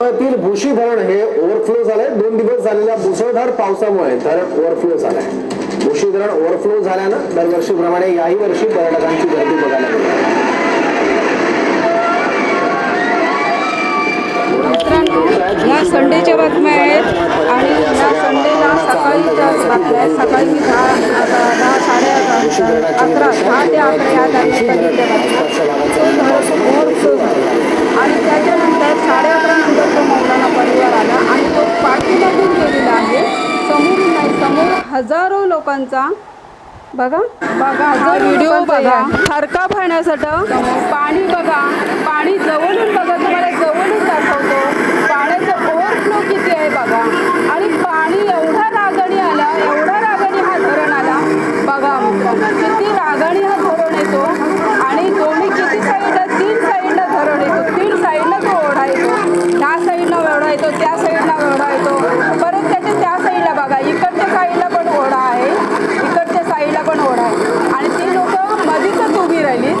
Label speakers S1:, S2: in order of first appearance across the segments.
S1: तील भुशी धरण हे ओव्हरफ्लो झालंय. दोन दिवस झालेल्या मुसळधार पावसामुळे धरण ओव्हरफ्लो झालंय. भुशी धरण ओव्हरफ्लो झाल्यानं दरवर्षीप्रमाणे याही वर्षी पर्यटकांची गर्दी बघायला
S2: मिळते. या संडेच्या बातम्या आहेत. आणि या संडेला सकाळीच्या बातम्या आहेत. सकाळी मी दहा आता दहा साडे अकरा अकरा दहा ते अकरा या दरम्यानच्या बातम्या. ओव्हरफ्लो झाला आणि त्याच्यानंतर साडे अकरा नंतर तो मौलाना परिवार आला आणि तो पाठीमधून गेलेला आहे. समोरून नाही समोर हजारो लोकांचा बघा बघा हजारो व्हिडिओ बघा. थरका पाहण्यासाठी पाणी बघा पाणी जवळून बघा तुम्हाला जवळून दाखवतो. पाण्याचं ओव्हरफ्लो किती आहे बघा आणि पाणी एवढा रागाने आला एवढा रागाने हा धरण आला बघा मित्रांनो किती रागाने हा धरण येतो आणि दोन्ही किती साईडला तीन साईडला धरण येतो तीन साईडला तो ओढा येतो त्या साईडला वेवढा येतो त्या साईडला वेवढा येतो परत त्याच्या त्या साईडला बघा इकडच्या साईडला पण ओढा आहे इकडच्या साईडला पण ओढा आहे आणि ती लोक मधीच उभी राहिली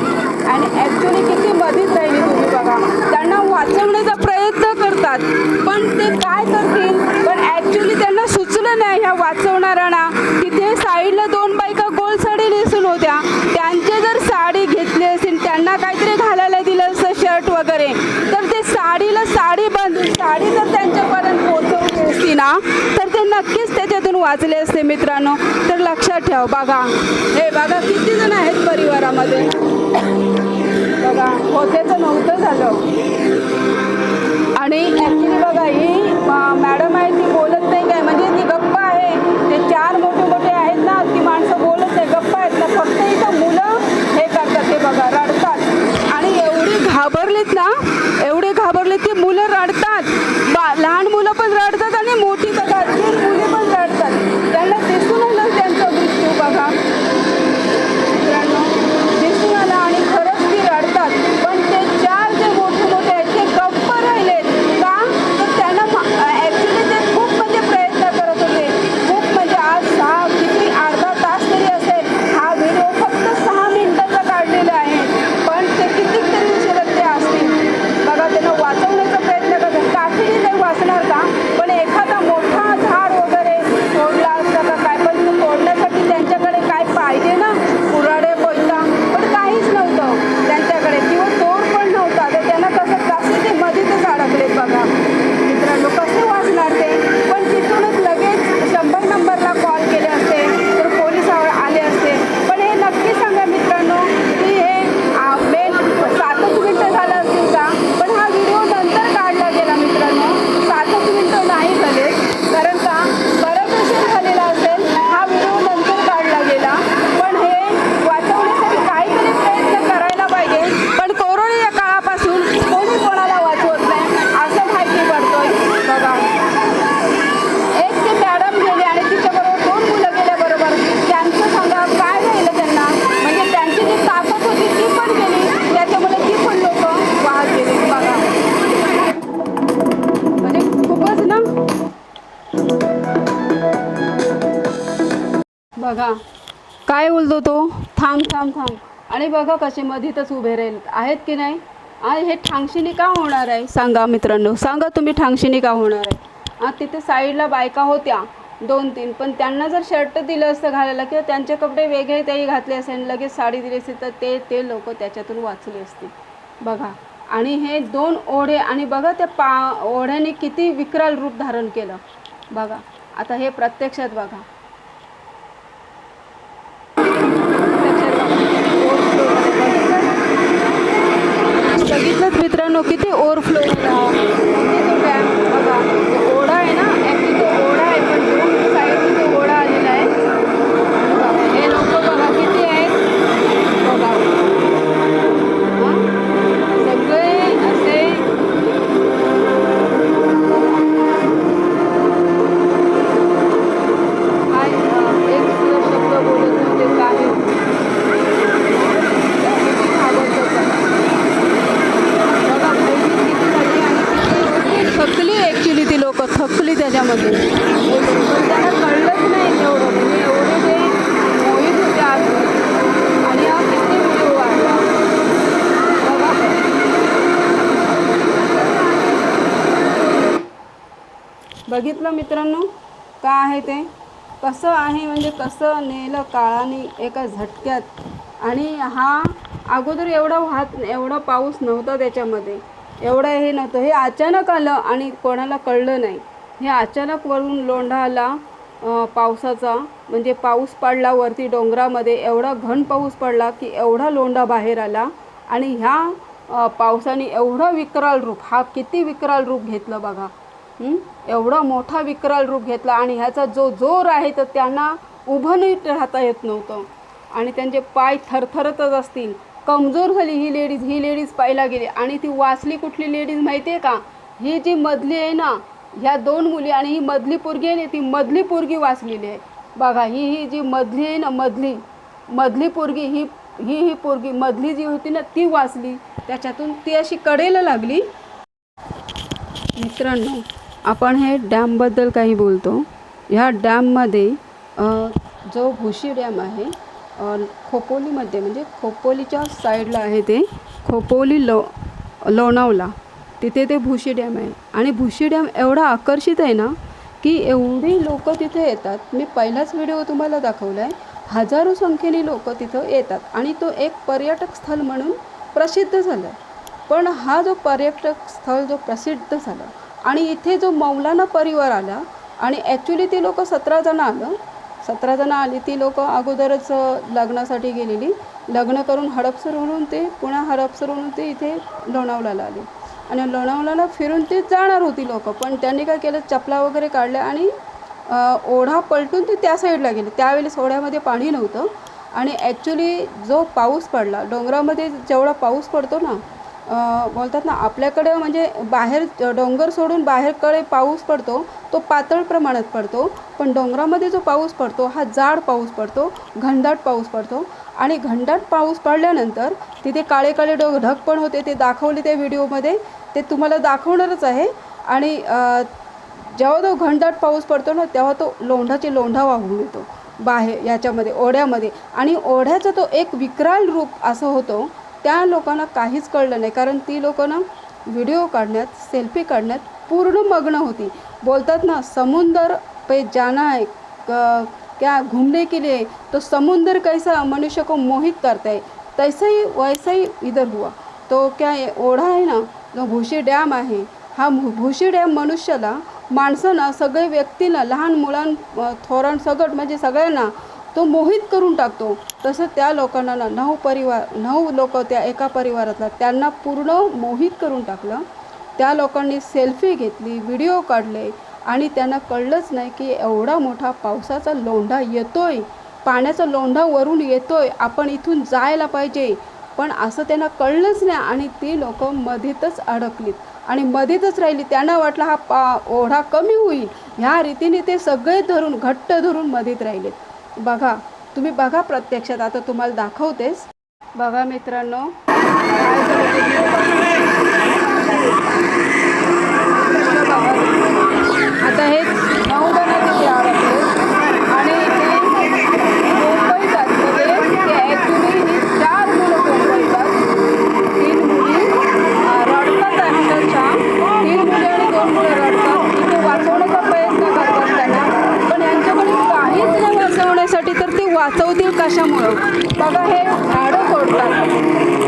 S2: आणि ॲक्च्युली किती मधीच राहिली तुम्ही बघा त्यांना वाचवण्याचा प्रयत्न करतात पण ते काय करतील पण ॲक्च्युली त्यांना सुचलं नाही ह्या वाचवणाऱ्यांना की ते साईडला दोन बायका गोल साडी नेसून होत्या त्यांचे जर साडी घेतली असेल त्यांना काहीतरी घालायला दिलं असतं शर्ट वगैरे तर ते साडीला साडी बांधून साडी जर त्यांच्यापर्यंत पोहोचवली असती ना तर ते नक्कीच त्याच्यातून वाचले असते मित्रांनो. तर लक्षात ठेव बघा. हे बघा किती जण आहेत परिवारामध्ये? बघा होते तर नव्हतं झालं. आणि ॲक्च्युली बघा ही मॅडम आहे ती बोलत नाही काय? म्हणजे ती गप्प आहे. ते चार मोठे मोठे आहेत ना ती माणसं बोलत नाही गप्प आहेत. ना फक्त इथं मुलं हे करतात ते बघा रडतात. आणि एवढी घाबरलीत ना एवढे घाबरले की मुलं रडतात. बा लहान बघा. काय बोलतो तो? थांब थांब थांब. आणि बघा कसे मधीतच उभे राहील. आहेत की नाही? आणि हे ठांगशिनी का होणार आहे? सांगा मित्रांनो. सांगा तुम्ही ठांगशिनी का होणार आहे. आणि तिथे साईडला बायका होत्या दोन तीन. पण त्यांना जर शर्ट दिलं असतं घालायला किंवा त्यांचे कपडे वेगळे त्याही घातले असेल लगेच साडी दिली असेल तर ते ते लोक त्याच्यातून वाचले असतील. बघा. आणि हे दोन ओढे आणि बघा त्या पा ओढ्याने किती विकराल रूप धारण केलं. बघा. आता हे प्रत्यक्षात बघा. बघितलं मित्रांनो? का आहे ते? कसं आहे म्हणजे कसं नेलं काळाने एका झटक्यात? आणि हा अगोदर एवढा वाहत एवढा पाऊस नव्हता त्याच्यामध्ये. एवढं हे नव्हतं. हे अचानक आलं आणि कोणाला कळलं नाही. हे अचानक वरून लोंढा आला पावसाचा म्हणजे पाऊस पडला वरती डोंगरामध्ये एवढा घन पाऊस पडला की एवढा लोंढा बाहेर आला आणि ह्या पावसाने एवढं विकराल रूप हा किती विकराल रूप घेतलं बघा. एवढा मोठा विकराल रूप घेतला आणि ह्याचा जो जोर आहे तर त्यांना उभं नाही राहता येत नव्हतं. आणि त्यांचे पाय थरथरतच असतील. कमजोर झाली ही लेडीज ही लेडीज पाहायला गेली. आणि ती वाचली कुठली लेडीज माहिती आहे का? ही जी मधली आहे ना ह्या दोन मुली आणि ही मधली पोरगी आहे ना ती मधली पोरगी वाचलेली आहे. बघा ही ही जी मधली आहे ना मधली मधली पोरगी ही ही ही पोरगी मधली जी होती ना ती वाचली. त्याच्यातून ती अशी कडेला लागली. मित्रांनो आपण हे डॅमबद्दल काही बोलतो. ह्या डॅममध्ये जो भुशी डॅम आहे खोपोलीमध्ये म्हणजे खोपोलीच्या साईडला आहे ते खोपोली लो लोणावला. तिथे ते भुशी डॅम आहे. आणि भुशी डॅम एवढा आकर्षित आहे ना की एवढी लोक तिथे येतात. मी पहिलाच व्हिडिओ तुम्हाला दाखवला आहे हजारो संख्येने लोक तिथं येतात. आणि तो एक पर्यटक स्थळ म्हणून प्रसिद्ध झाला आहे पण हा जो पर्यटक स्थळ जो प्रसिद्ध झाला आणि इथे जो मौलाना परिवार आला आणि ॲक्च्युली ती लोकं सतरा जणं आलं. सतरा जणं आली ती लोकं अगोदरच लग्नासाठी गेलेली. लग्न करून हडपसरवरून ते पुन्हा हडपसरवरून ते इथे लोणावळ्याला आले. आणि लोणावळ्याला फिरून ते जाणार होती लोक पण त्यांनी काय केलं चपला वगैरे काढल्या आणि ओढा पलटून ते त्या साईडला गेले. त्यावेळेस ओढ्यामध्ये पाणी नव्हतं. आणि ॲक्च्युली जो पाऊस पडला डोंगरामध्ये जेवढा पाऊस पडतो ना बोलतात ना आपल्याकडं म्हणजे बाहेर डोंगर सोडून बाहेरकडे पाऊस पडतो तो पातळ प्रमाणात पडतो. पण डोंगरामध्ये जो पाऊस पडतो हा जाड पाऊस पडतो घनदाट पाऊस पडतो. आणि घनदाट पाऊस पडल्यानंतर तिथे काळे काळे डोंग ढग पण होते ते दाखवले त्या व्हिडिओमध्ये. ते तुम्हाला दाखवणारच आहे. आणि जेव्हा तो घनदाट पाऊस पडतो ना तेव्हा तो लोंढाचे लोंढा वाहून येतो बाहेर याच्यामध्ये ओढ्यामध्ये. आणि ओढ्याचा तो एक विकराल रूप असं होतो त्या लोकांना काहीच कळलं नाही. कारण ती लोकांना व्हिडिओ काढण्यात सेल्फी काढण्यात पूर्ण मग्न होती. बोलतात ना समुंदर पे जाना है क्या घूमने के लिए? तो समुंदर कैसा मनुष्य को मोहित करता है? तैसा ही वैसा ही इधर हुआ. तो क्या आहे, ओढा आहे ना? जो भुशी डॅम आहे. हा भुशी डॅम मनुष्याला माणसांना सगळे व्यक्तींना लहान मुलां अ, थोरां सगट म्हणजे सगळ्यांना तो मोहित करून टाकतो. तसं त्या लोकांना ना नऊ परिवार नऊ लोक त्या एका परिवारातला त्यांना पूर्ण मोहित करून टाकलं. त्या लोकांनी सेल्फी घेतली व्हिडिओ काढले आणि त्यांना कळलंच नाही की एवढा मोठा पावसाचा लोंढा येतोय. पाण्याचा लोंढा वरून येतोय. आपण इथून जायला पाहिजे. पण असं त्यांना कळलंच नाही आणि ती लोक मध्येतच अडकलीत. आणि मध्येतच राहिली. त्यांना वाटलं हा पा ओढा कमी होईल. ह्या रीतीने ते सगळे धरून घट्ट धरून मध्येत राहिलेत. बघा तुम्ही बघा प्रत्यक्षात आता तुम्हाला दाखवतेच. बघा मित्रांनो वाचवतील कशामुळं? बघा हे झाडं तोडतात.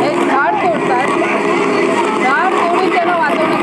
S2: हे झाड तोडतात. झाड तोडून त्यांना वाचवण्याचा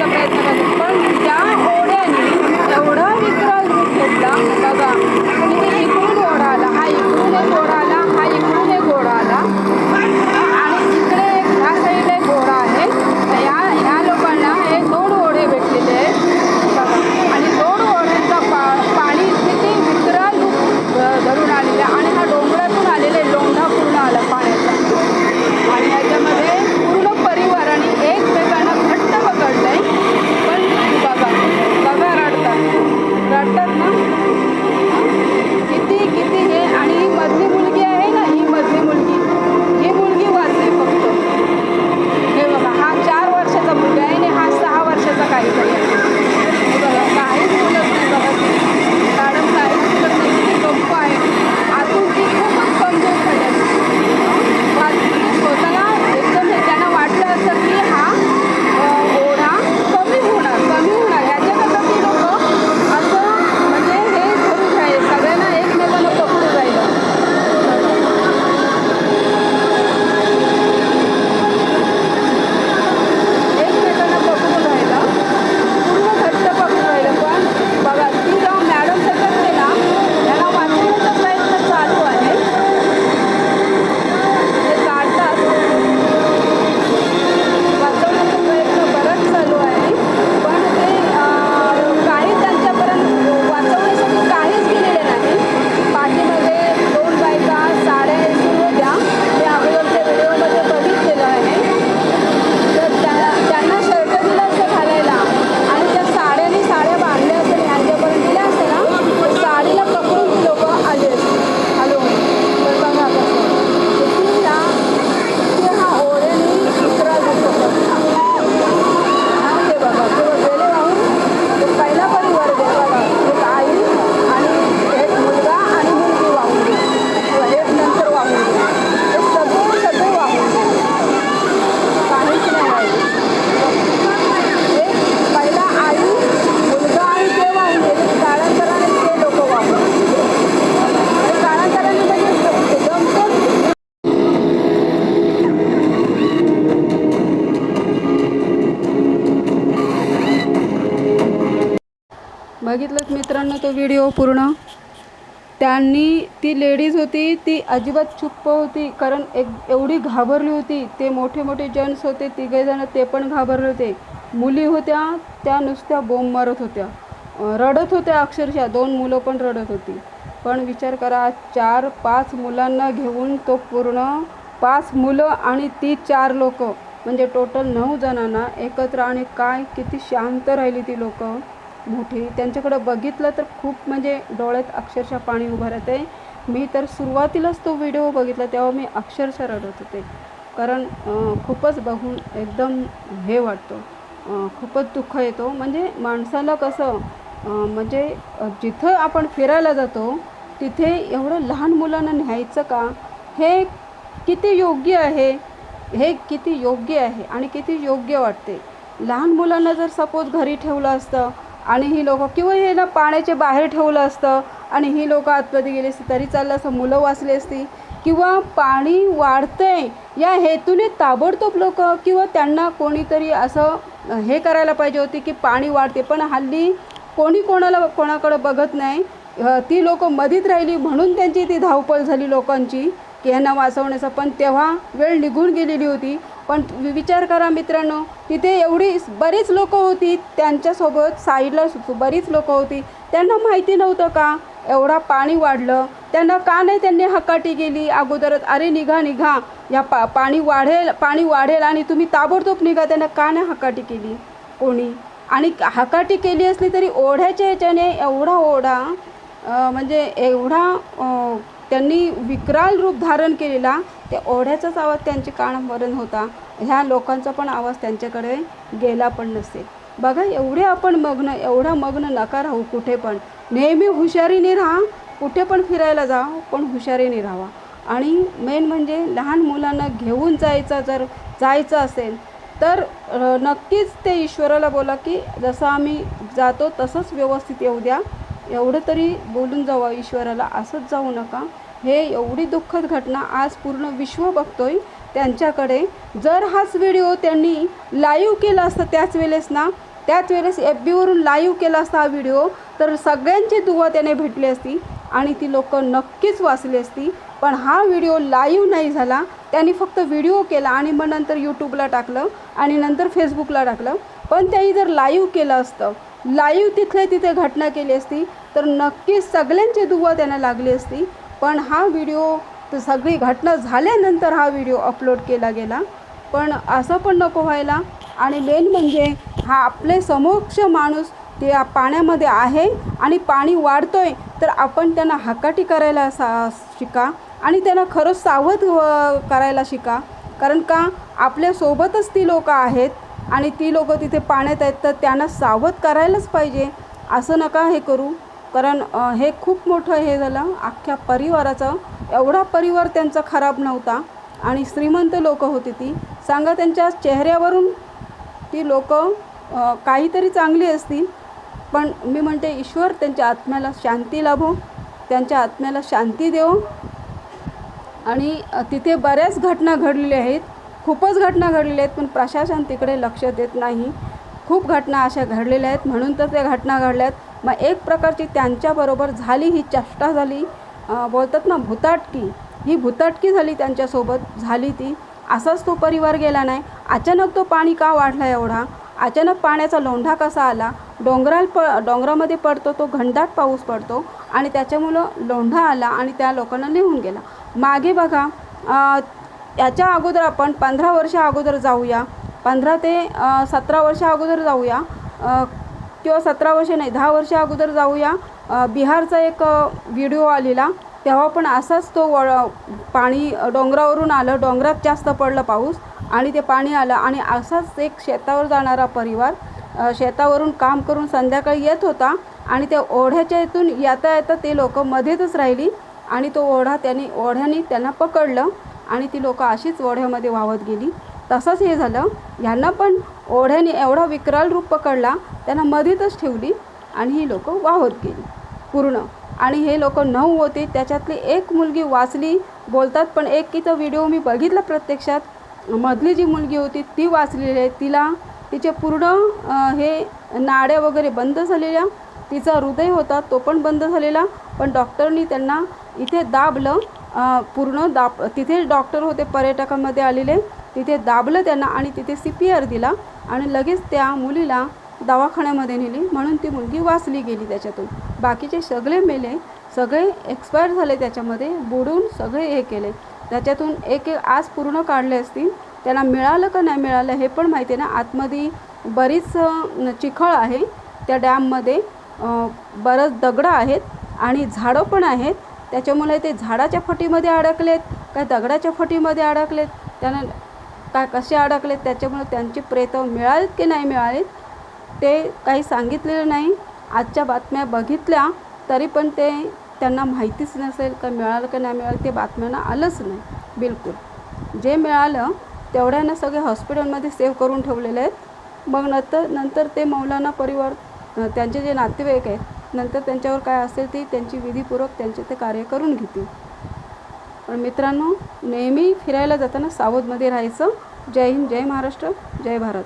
S2: तो व्हिडिओ पूर्ण. त्यांनी ती लेडीज होती ती अजिबात चुप्प होती कारण एक एवढी घाबरली होती. ते मोठे मोठे जेंट्स होते तिघेजणं ते पण घाबरले होते. मुली होत्या त्या नुसत्या बोंब मारत होत्या. रडत होत्या अक्षरशः दोन मुलं पण रडत होती. पण विचार करा चार पाच मुलांना घेऊन तो पूर्ण पाच मुलं आणि ती चार लोक म्हणजे टोटल नऊ जणांना एकत्र आणि काय किती शांत राहिली ती लोकं. मोठी. त्यांच्याकडं बघितलं तर खूप म्हणजे डोळ्यात अक्षरशः पाणी उभं राहते मी तर सुरुवातीलाच तो व्हिडिओ बघितला तेव्हा मी अक्षरशः रडत होते. कारण खूपच बघून एकदम हे वाटतो. खूपच दुःख येतो. म्हणजे माणसाला कसं म्हणजे जिथं आपण फिरायला जातो तिथे एवढं लहान मुलांना न्यायचं का? हे किती योग्य आहे? हे किती योग्य आहे आणि किती योग्य वाटते? लहान मुलांना जर सपोज घरी ठेवलं असतं आणि ही लोकं किंवा हे ना पाण्याचे बाहेर ठेवलं असतं आणि ही लोकं आतमध्ये गेली असती तरी चाललं असं मुलं वाचली असती. किंवा पाणी वाढतंय या हेतूने ताबडतोब लोक किंवा त्यांना कोणीतरी असं हे करायला पाहिजे होती की पाणी वाढते. पण हल्ली कोणी कोणाला कोणाकडं बघत नाही. ती लोक मधीत राहिली म्हणून त्यांची ती धावपळ झाली लोकांची की ह्यांना वाचवण्याचा. पण तेव्हा वेळ निघून गेलेली होती. पण वि- विचार करा मित्रांनो तिथे एवढी बरीच लोक होती त्यांच्यासोबत साईडला सु- बरीच लोकं होती. त्यांना माहिती नव्हतं का? एवढा पाणी वाढलं. त्यांना का नाही त्यांनी हकाटी केली अगोदरच? अरे निघा निघा. या पा पाणी वाढेल पाणी वाढेल आणि तुम्ही ताबडतोब निघा. त्यांना का नाही हकाटी केली? कोणी? आणि हकाटी केली असली तरी ओढ्याच्या ह्याच्याने एवढा ओढा म्हणजे एवढा त्यांनी विकराल रूप धारण केलेला त्या ओढ्याचाच आवाज त्यांचे कानमरण होता. ह्या लोकांचा पण आवाज त्यांच्याकडे गेला पण नसे. बघा एवढे आपण मग्न एवढा मग्न नका राहू कुठे पण. नेहमी हुशारीने राहा कुठे पण फिरायला जा पण हुशारीने राहा आणि मेन म्हणजे लहान मुलांना घेऊन जायचं जर जायचं असेल तर नक्कीच ते ईश्वराला बोला की जसं आम्ही जातो तसंच व्यवस्थित येऊ द्या. एवढं तरी बोलून जावं ईश्वराला असंच जाऊ नका. हे एवढी दुःखद घटना आज पूर्ण विश्व बघतोय. त्यांच्याकडे जर हाच व्हिडिओ त्यांनी लाईव्ह केला असता त्याच वेळेस ना त्याच वेळेस एफ बीवरून लाईव्ह केला असता हा व्हिडिओ तर सगळ्यांची दुवा त्याने भेटली असती आणि ती लोक नक्कीच वाचली असती. पण हा व्हिडिओ लाईव्ह नाही झाला. त्यांनी फक्त व्हिडिओ केला आणि मग नंतर यूट्यूबला टाकलं आणि नंतर फेसबुकला टाकलं. पण त्यांनी जर लाईव्ह केलं असतं लाईव्ह तिथले तिथे घटना केली असती तर नक्कीच सगळ्यांची दुवा त्यांना लागली असती. पण हा व्हिडिओ सगळी घटना झाल्यानंतर हा व्हिडिओ अपलोड केला गेला. पण असं पण नको व्हायला. आणि मेन म्हणजे हा आपले समोक्ष माणूस ते पाण्यामध्ये आहे आणि पाणी वाढतोय तर आपण त्यांना हकाटी करायला सा शिका. आणि त्यांना खरंच सावध करायला शिका. कारण का आपल्यासोबतच ती लोकं आहेत. आणि ती लोकं तिथे पाण्यात आहेत तर त्यांना सावध करायलाच पाहिजे. असं नका हे करू. कारण हे खूप मोठं हे झालं. अख्ख्या परिवाराचं एवढा परिवार त्यांचा खराब नव्हता. आणि श्रीमंत लोकं होती ती. सांगा त्यांच्या चेहऱ्यावरून ती लोक काहीतरी चांगली असतील. पण मी म्हणते ईश्वर त्यांच्या आत्म्याला शांती लाभो. त्यांच्या आत्म्याला शांती देव. आणि तिथे बऱ्याच घटना घडलेल्या आहेत. खूपच घटना घडलेल्या आहेत पण प्रशासन तिकडे लक्ष देत नाही. खूप घटना अशा घडलेल्या आहेत. म्हणून तर त्या घटना घडल्या आहेत. मग एक प्रकारची त्यांच्याबरोबर झाली ही चष्टा झाली. बोलतात ना भुताटकी. ही भुताटकी झाली त्यांच्यासोबत झाली ती. असाच तो परिवार गेला नाही. अचानक तो पाणी का वाढला एवढा? अचानक पाण्याचा लोंढा कसा आला? डोंगराल प डोंगरामध्ये पडतो तो घनदाट पाऊस पडतो आणि त्याच्यामुळं लोंढा आला आणि त्या लोकांना लिहून गेला. मागे बघा याच्या अगोदर आपण पंधरा वर्षा अगोदर जाऊया. पंधरा ते सतरा वर्षा अगोदर जाऊया. किंवा सतरा वर्ष नाही दहा वर्षा अगोदर जाऊया. बिहारचा एक व्हिडिओ आलेला. तेव्हा पण असाच तो वळ पाणी डोंगरावरून आलं. डोंगरात जास्त पडलं पाऊस आणि ते पाणी आलं आणि असाच एक शेतावर जाणारा परिवार शेतावरून काम करून संध्याकाळी येत होता आणि त्या ओढ्याच्या इथून येता येता ते लोक मध्येच राहिली आणि तो ओढा त्यांनी ओढ्याने त्यांना पकडलं. आणि ती लोकं अशीच ओढ्यामध्ये वाहत गेली. तसंच हे झालं. ह्यांना पण ओढ्याने एवढा विकराल रूप पकडला त्यांना मध्येतच ठेवली आणि ही लोकं वाहत गेली. पूर्ण. आणि हे लोक नऊ होते. त्याच्यातली एक मुलगी वाचली बोलतात पण एक इथं व्हिडिओ मी बघितला प्रत्यक्षात. मधली जी मुलगी होती ती वाचलेली आहे. तिला तिचे पूर्ण हे नाड्या वगैरे बंद झालेल्या. तिचा हृदय होता तो पण बंद झालेला. पण डॉक्टरनी त्यांना इथे दाबलं. पूर्ण दाब तिथे डॉक्टर होते पर्यटकामध्ये आलेले. तिथे दाबलं त्यांना आणि तिथे सी पी आर दिला आणि लगेच त्या मुलीला दवाखान्यामध्ये नेली. म्हणून ती मुलगी वाचली गेली त्याच्यातून. बाकीचे सगळे मेले सगळे एक्सपायर झाले त्याच्यामध्ये बुडून सगळे हे केले. त्याच्यातून एक एक आज पूर्ण काढले असतील त्यांना मिळालं का नाही मिळालं हे पण माहिती आहे ना. आतमध्ये बरीच चिखळ आहे. त्या डॅममध्ये बरंच दगडं आहेत आणि झाडं पण आहेत. त्याच्यामुळे ते झाडाच्या फटीमध्ये अडकलेत काय दगडाच्या फटीमध्ये अडकलेत त्यांना काय कसे अडकलेत त्याच्यामुळे त्यांची प्रेत मिळालीत की नाही मिळालीत ते काही सांगितलेलं नाही. आजच्या बातम्या बघितल्या तरी पण ते त्यांना माहितीच नसेल का मिळालं का नाही मिळालं ते बातम्यांना आलंच नाही. बिलकुल. जे मिळालं तेवढ्यानं सगळे हॉस्पिटलमध्ये सेव्ह करून ठेवलेले आहेत. मग नंतर नंतर ते मौलाना परिवार त्यांचे जे नातेवाईक आहेत नंतर त्यांच्यावर काय असेल ते त्यांची विधीपूर्वक त्यांचे ते कार्य करून घेतील. पण मित्रांनो नेहमी फिरायला जाताना सावधमध्ये राहायचं. जय हिंद जय महाराष्ट्र जय भारत.